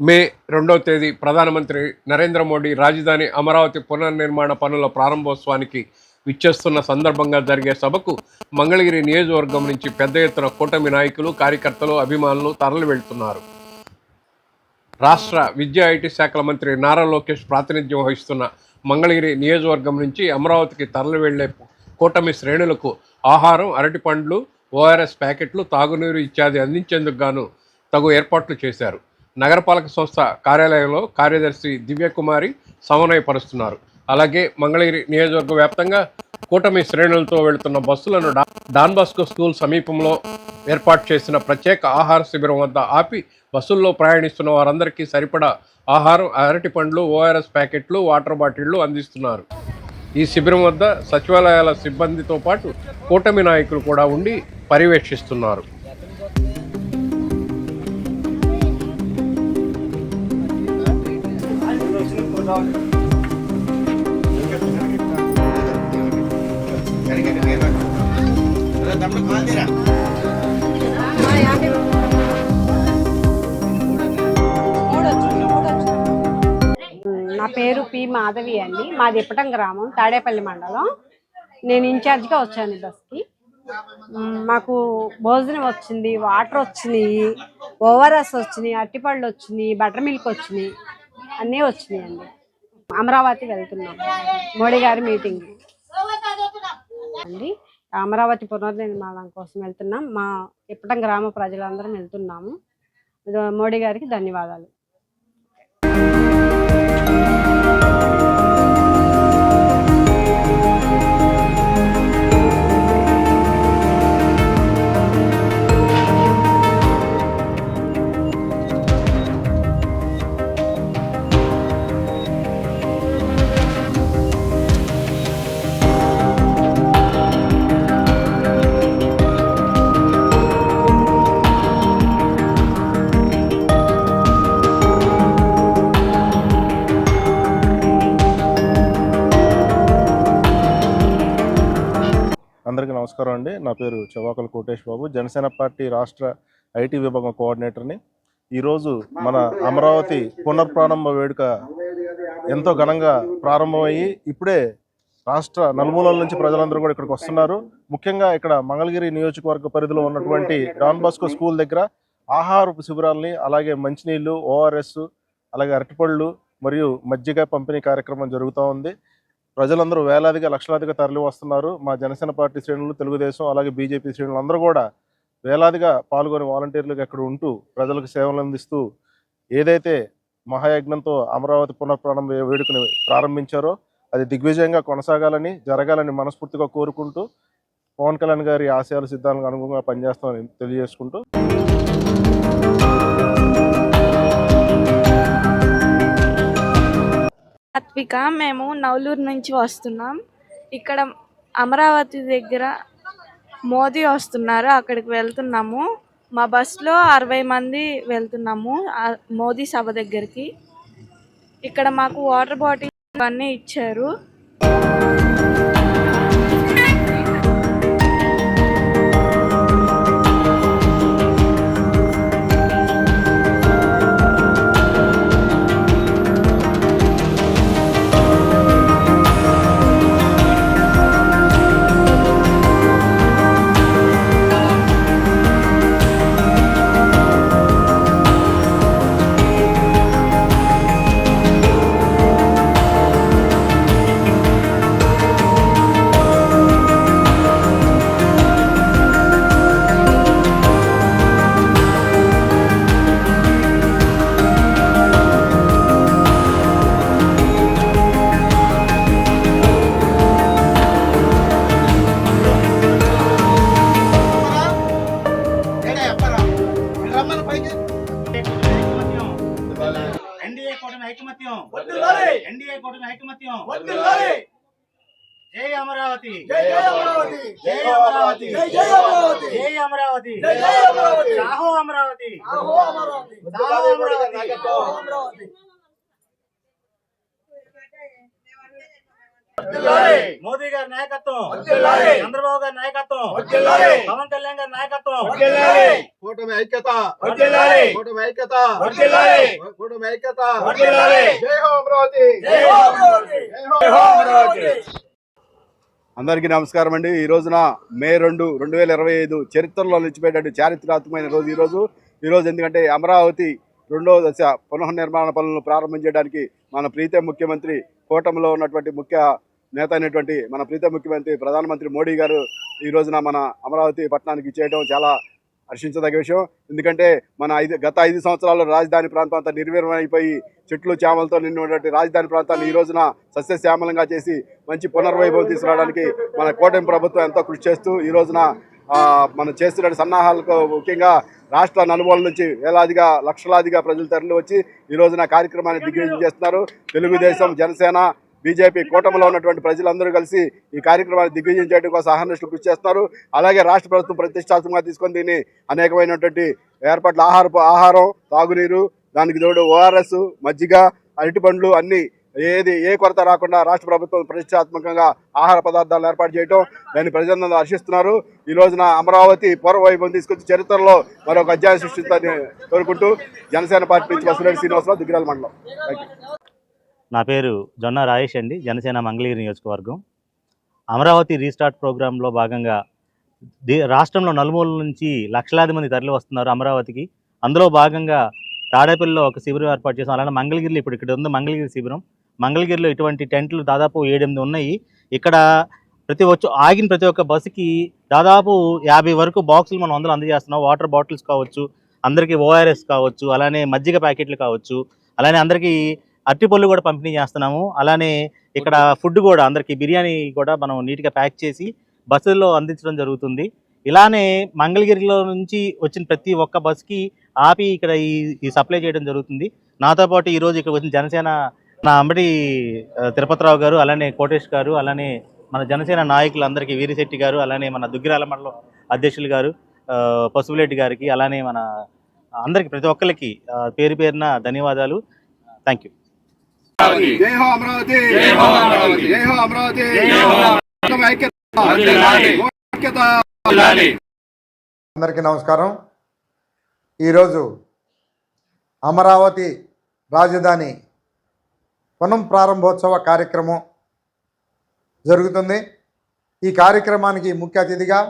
మే రెండవ తేదీ ప్రధానమంత్రి నరేంద్ర మోడీ రాజధాని అమరావతి పునర్నిర్మాణ పనుల ప్రారంభోత్సవానికి విచ్చేస్తున్న సందర్భంగా జరిగే సభకు మంగళగిరి నియోజకవర్గం నుంచి పెద్ద ఎత్తున కూటమి నాయకులు కార్యకర్తలు అభిమానులు తరలి వెళ్తున్నారు. రాష్ట్ర విద్యా ఐటీ శాఖల మంత్రి నారా లోకేష్ ప్రాతినిధ్యం వహిస్తున్న మంగళగిరి నియోజకవర్గం నుంచి అమరావతికి తరలి వెళ్ళే కూటమి శ్రేణులకు ఆహారం అరటిపండ్లు ఓఆర్ఎస్ ప్యాకెట్లు తాగునీరు ఇత్యాది అందించేందుకు గాను తగు ఏర్పాట్లు చేశారు. నగరపాలక సంస్థ కార్యాలయంలో కార్యదర్శి దివ్యకుమారి సమన్వయపరుస్తున్నారు. అలాగే మంగళగిరి నియోజకవర్గ వ్యాప్తంగా కూటమి శ్రేణులతో వెళుతున్న బస్సులను డా- డాన్ బాస్కో స్కూల్ సమీపంలో ఏర్పాటు చేసిన ప్రత్యేక ఆహార శిబిరం వద్ద ఆపి బస్సుల్లో ప్రయాణిస్తున్న వారందరికీ సరిపడా ఆహారం అరటి పండ్లు ఓఆర్ఎస్ ప్యాకెట్లు వాటర్ బాటిళ్ళు అందిస్తున్నారు. ఈ శిబిరం వద్ద సచివాలయాల సిబ్బందితో పాటు కూటమి నాయకులు కూడా ఉండి పర్యవేక్షిస్తున్నారు. నా పేరు పి మాధవి అండి. మాది ఇప్పటం గ్రామం తాడేపల్లి మండలం. నేను ఇన్ఛార్జ్గా వచ్చాను బస్కి. మాకు భోజనం వచ్చింది వాటర్ వచ్చినాయి ఓఆర్ఎస్ వచ్చినాయి అట్టిపళ్ళు వచ్చినాయి బటర్ మిల్క్ వచ్చినాయి అన్నీ వచ్చినాయి అండి. అమరావతి వెళ్తున్నాం. మోడీ గారి మీటింగ్. అండి అమరావతి పునర్నిర్మాణం కోసం వెళ్తున్నాం. మా ఇప్పటం గ్రామ ప్రజలందరం వెళ్తున్నాము. మోడీ గారికి ధన్యవాదాలు. అందరికీ నమస్కారం అండి. నా పేరు చవాకల కోటేష్ బాబు జనసేన పార్టీ రాష్ట్ర ఐటీ విభాగం కోఆర్డినేటర్ని. ఈరోజు మన అమరావతి పునర్ప్రారంభ వేడుక ఎంతో ఘనంగా ప్రారంభమయ్యి ఇప్పుడే రాష్ట్ర నలుమూలల నుంచి ప్రజలందరూ కూడా ఇక్కడికి వస్తున్నారు. ముఖ్యంగా ఇక్కడ మంగళగిరి నియోజకవర్గ పరిధిలో ఉన్నటువంటి డాన్ బాస్కో స్కూల్ దగ్గర ఆహార శిబిరాల్ని అలాగే మంచినీళ్ళు ఓఆర్ఎస్ అలాగే అరటిపళ్ళు మరియు మజ్జిగ పంపిణీ కార్యక్రమం జరుగుతూ ఉంది. ప్రజలందరూ వేలాదిగా లక్షలాదిగా తరలి వస్తున్నారు. మా జనసేన పార్టీ శ్రేణులు తెలుగుదేశం అలాగే బీజేపీ శ్రేణులు అందరూ కూడా వేలాదిగా పాల్గొని వాలంటీర్లుగా ఇక్కడ ఉంటూ ప్రజలకు సేవలు అందిస్తూ ఏదైతే మహాయజ్ఞంతో అమరావతి పునఃప్రారంభ వేడుకని ప్రారంభించారో అది దిగ్విజయంగా కొనసాగాలని జరగాలని మనస్ఫూర్తిగా కోరుకుంటూ పవన్ కళ్యాణ్ గారి ఆశయాల సిద్ధాంతాలకు అనుగుణంగా పనిచేస్తామని తెలియజేసుకుంటూ సాత్విక మేము నవలూరు నుంచి వస్తున్నాం. ఇక్కడ అమరావతి దగ్గర మోదీ వస్తున్నారు అక్కడికి వెళ్తున్నాము. మా బస్సులో అరవై మంది వెళ్తున్నాము మోదీ సభ దగ్గరికి. ఇక్కడ మాకు వాటర్ బాటిల్ అన్నీ ఇచ్చారు. ఎన్డీఏ కూటమి ఐకమత్యం వర్ధిల్లాలి! ఎన్డీఏ కూటమి ఐకమత్యం వర్ధిల్లాలి! జై అమరావతి జై జై అమరావతి! జై అమరావతి జై జై అమరావతి! జై అమరావతి జై జై అమరావతి! సాహో అమరావతి ఆహో అమరావతి! సాహో అమరావతి ఆహో అమరావతి! మోదీ గారి నాయకత్వం. చంద్రబాబు గారి నాయకత్వం. పవన్ కళ్యాణ్ గారి నాయకత్వం. కూటమి ఐక్యత. కూటమి ఐక్యత. కూటమి ఐక్యత. వర్ధిల్లాలి. జై హో అమరావతి జై హో అమరావతి జై హో అమరావతి అందరికీ నమస్కారం అండి. ఈ రోజున మే రెండు రెండు వేల ఇరవై ఐదు చరిత్రలో నిలిచిపోయేటట్టు చారిత్రాత్మకమైన రోజు ఈ రోజు. ఈ రోజు ఎందుకంటే అమరావతి రెండవ దశ పునర్నిర్మాణ పనులను ప్రారంభించడానికి మన ప్రీత ముఖ్యమంత్రి కూటమిలో ఉన్నటువంటి ముఖ్య నేత అయినటువంటి మన ప్రీత ముఖ్యమంత్రి ప్రధానమంత్రి మోడీ గారు ఈ రోజున మన అమరావతి పట్టణానికి ఇచ్చేయడం చాలా హర్షించదగ్గ విషయం. ఎందుకంటే మన ఐదు గత ఐదు సంవత్సరాల్లో రాజధాని ప్రాంతం అంతా నిర్వీర్యం అయిపోయి చెట్లు చేమలతో నిన్నటువంటి రాజధాని ప్రాంతాన్ని ఈ రోజున సస్యశ్యామలంగా చేసి మంచి పునర్వైభవం తీసుకురావడానికి మన కూటమి ప్రభుత్వం ఎంతో కృషి చేస్తూ ఈ రోజున మనం చేస్తున్న సన్నాహాలకు ముఖ్యంగా రాష్ట్ర నలుమూల నుంచి వేలాదిగా లక్షలాదిగా ప్రజలు తరలి వచ్చి ఈ రోజున కార్యక్రమాన్ని దిగ్విజయం చేస్తున్నారు. తెలుగుదేశం జనసేన బీజేపీ కూటమిలో ఉన్నటువంటి ప్రజలందరూ కలిసి ఈ కార్యక్రమాన్ని దిగ్విజయం చేయడం కోసం ఆహర్నిశలు కృషి చేస్తున్నారు. అలాగే రాష్ట్ర ప్రభుత్వం ప్రతిష్టాత్మకంగా తీసుకొని దీన్ని అనేకమైనటువంటి ఏర్పాట్లు ఆహార ఆహారం తాగునీరు దానికి తోడు ఓఆర్ఎస్ మజ్జిగ అరటి పండ్లు అన్ని ఏది ఏ కొరత రాకుండా రాష్ట్ర ప్రభుత్వం ప్రతిష్టాత్మకంగా ఆహార పదార్థాలను ఏర్పాటు చేయడం దాన్ని ప్రజలందరూ హర్షిస్తున్నారు. ఈ రోజున అమరావతి పూర్వవైభవం తీసుకొచ్చి చరిత్రలో మరొక అధ్యాయం సృష్టిస్తారని కోరుకుంటూ జనసేన పార్టీ నుంచి వసులేడు శ్రీనివాసరావు దిగ్గరాల మండలం. థ్యాంక్ నా పేరు జొన్న రాజేష్ అండి జనసేన మంగళగిరి నియోజకవర్గం. అమరావతి రీస్టార్ట్ ప్రోగ్రాంలో భాగంగా దే- రాష్ట్రంలో నలుమూల నుంచి లక్షలాది మంది తరలి వస్తున్నారు అమరావతికి. అందులో భాగంగా తాడేపల్లిలో ఒక శిబిరం ఏర్పాటు చేసాం అలానే మంగళగిరిలో ఇప్పుడు ఇక్కడ ఉంది మంగళగిరి శిబిరం. మంగళగిరిలో ఇటువంటి టెంట్లు దాదాపు ఏడెనిమిది ఉన్నాయి. ఇక్కడ ప్రతి వచ్చి ఆగిన ప్రతి ఒక్క బస్సుకి దాదాపు యాభై వరకు బాక్సులు మనం అందులో అందజేస్తున్నాం. వాటర్ బాటిల్స్ కావచ్చు అందరికీ ఓఆర్ఎస్ కావచ్చు అలానే మజ్జిగ ప్యాకెట్లు కావచ్చు అలానే అందరికీ అరటిపళ్ళు కూడా పంపిణీ చేస్తున్నాము. అలానే ఇక్కడ ఫుడ్ కూడా అందరికీ బిర్యానీ కూడా మనం నీట్గా ప్యాక్ చేసి బస్సుల్లో అందించడం జరుగుతుంది. ఇలానే మంగళగిరిలో నుంచి వచ్చిన ప్రతి ఒక్క బస్కి ఆపి ఇక్కడ ఈ ఈ సప్లై చేయడం జరుగుతుంది. నాతో పాటు ఈరోజు ఇక్కడ వచ్చిన జనసేన నా అంబడి తిరుపతిరావు గారు అలానే కోటేష్ గారు అలానే మన జనసేన నాయకులందరికీ వీరిశెట్టి గారు అలానే మన దుగ్గిరాల మండలం అధ్యక్షులు గారు ఆ, పసుపులెడ్డి గారికి అలానే మన అందరికి ప్రతి ఒక్కరికి పేరు పేరున ధన్యవాదాలు. థ్యాంక్ యూ జై హో అమరావతి. జై హో అమరావతి. జై హో అమరావతి. జై హో అమరావతి. కూటమి ఐక్యత. వర్ధిల్లాలి. ఐక్యత అందరికీ నమస్కారం. ఈరోజు అమరావతి రాజధాని పునం ప్రారంభోత్సవ కార్యక్రమం జరుగుతుంది. ఈ కార్యక్రమానికి ముఖ్య అతిథిగా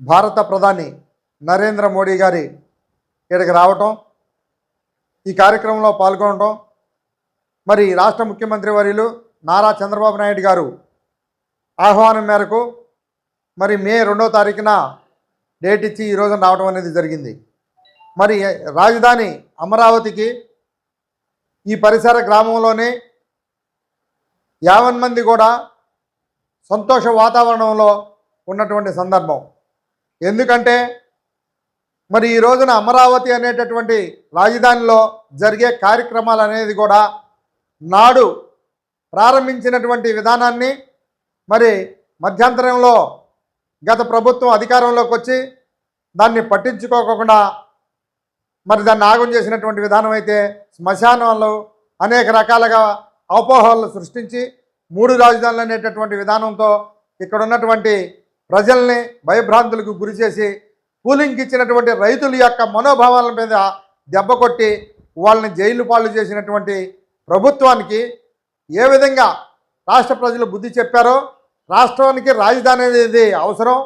భారత ప్రధాని నరేంద్ర మోడీ గారి ఇక్కడికి రావటం ఈ కార్యక్రమంలో పాల్గొనడం మరి రాష్ట్ర ముఖ్యమంత్రి వర్యులు నారా చంద్రబాబు నాయుడు గారు ఆహ్వానం మేరకు మరి మే రెండో తారీఖున డేట్ ఇచ్చి ఈరోజు రావడం అనేది జరిగింది. మరి రాజధాని అమరావతికి ఈ పరిసర గ్రామంలోనే యావన్ మంది కూడా సంతోష వాతావరణంలో ఉన్నటువంటి సందర్భం. ఎందుకంటే మరి ఈ రోజున అమరావతి అనేటటువంటి రాజధానిలో జరిగే కార్యక్రమాలు అనేది కూడా నాడు ప్రారంభించినటువంటి విధానాన్ని మరి మధ్యంతరంలో గత ప్రభుత్వం అధికారంలోకి వచ్చి దాన్ని పట్టించుకోకుండా మరి దాన్ని ఆగం చేసినటువంటి విధానం అయితే శ్మశానంలో అనేక రకాలుగా అపోహలు సృష్టించి మూడు రాజధానులు అనేటటువంటి విధానంతో ఇక్కడ ఉన్నటువంటి ప్రజల్ని భయభ్రాంతులకు గురి చేసి కూలింగ్కి ఇచ్చినటువంటి రైతుల యొక్క మనోభావాల మీద దెబ్బ కొట్టి వాళ్ళని జైలు పాలు చేసినటువంటి ప్రభుత్వానికి ఏ విధంగా రాష్ట్ర ప్రజలు బుద్ధి చెప్పారో రాష్ట్రానికి రాజధాని అనేది అవసరం.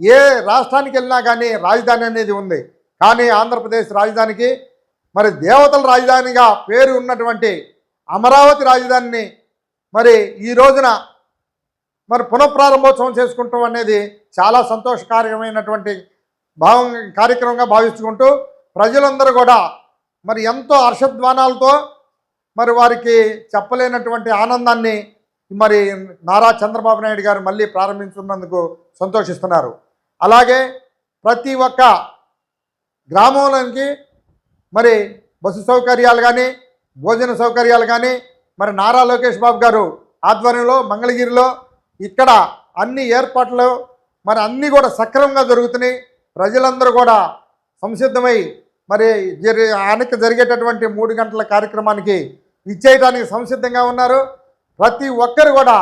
ఏ రాష్ట్రానికి వెళ్ళినా కానీ రాజధాని అనేది ఉంది. కానీ ఆంధ్రప్రదేశ్ రాజధానికి మరి దేవతల రాజధానిగా పేరు ఉన్నటువంటి అమరావతి రాజధానిని మరి ఈ రోజున మరి పునఃప్రారంభోత్సవం చేసుకుంటాం అనేది చాలా సంతోషకరమైనటువంటి భావం కార్యక్రమంగా భావించుకుంటూ ప్రజలందరూ కూడా మరి ఎంతో హర్షధ్వానాలతో మరి వారికి చెప్పలేనటువంటి ఆనందాన్ని మరి నారా చంద్రబాబు నాయుడు గారు మళ్ళీ ప్రారంభించున్నందుకు సంతోషిస్తున్నారు. అలాగే ప్రతి ఒక్క గ్రామంలోనికి మరి బస్సు సౌకర్యాలు కానీ భోజన సౌకర్యాలు కానీ మరి నారా లోకేష్ బాబు గారు ఆధ్వర్యంలో మంగళగిరిలో ఇక్కడ అన్ని ఏర్పాట్లు మరి అన్నీ కూడా సక్రమంగా జరుగుతున్నాయి. ప్రజలందరూ కూడా సంసిద్ధమై మరి జరి ఆయనకి జరిగేటటువంటి మూడు గంటల కార్యక్రమానికి ఇచ్చేయటానికి సంసిద్ధంగా ఉన్నారు. ప్రతి ఒక్కరు కూడా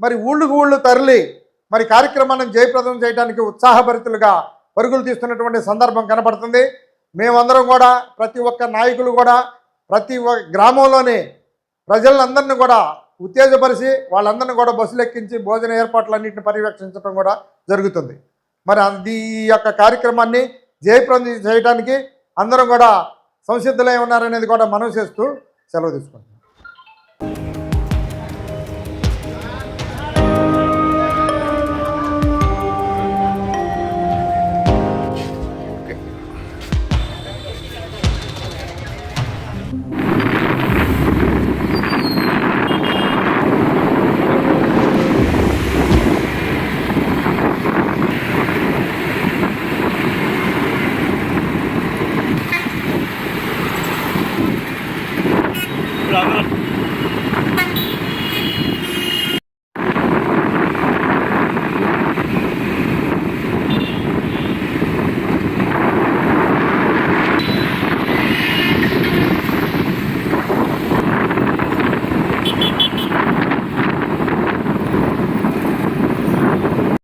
మరి ఊళ్ళుకు ఊళ్ళు తరలి మరి కార్యక్రమాన్ని జయప్రదం చేయడానికి ఉత్సాహభరితులుగా పరుగులు తీస్తున్నటువంటి సందర్భం కనపడుతుంది. మేమందరం కూడా ప్రతి ఒక్క నాయకులు కూడా ప్రతి గ్రామంలోని ప్రజలందరినీ కూడా ఉత్తేజపరిచి వాళ్ళందరినీ కూడా బస్సులు ఎక్కించి భోజన ఏర్పాట్లన్నింటిని పర్యవేక్షించడం కూడా జరుగుతుంది. మరి అది ఈ యొక్క కార్యక్రమాన్ని జయప్రదం చేయడానికి అందరం కూడా సంసిద్ధులై ఉన్నారనేది కూడా మనం చేస్తూ సెలవు తీసుకుంటాం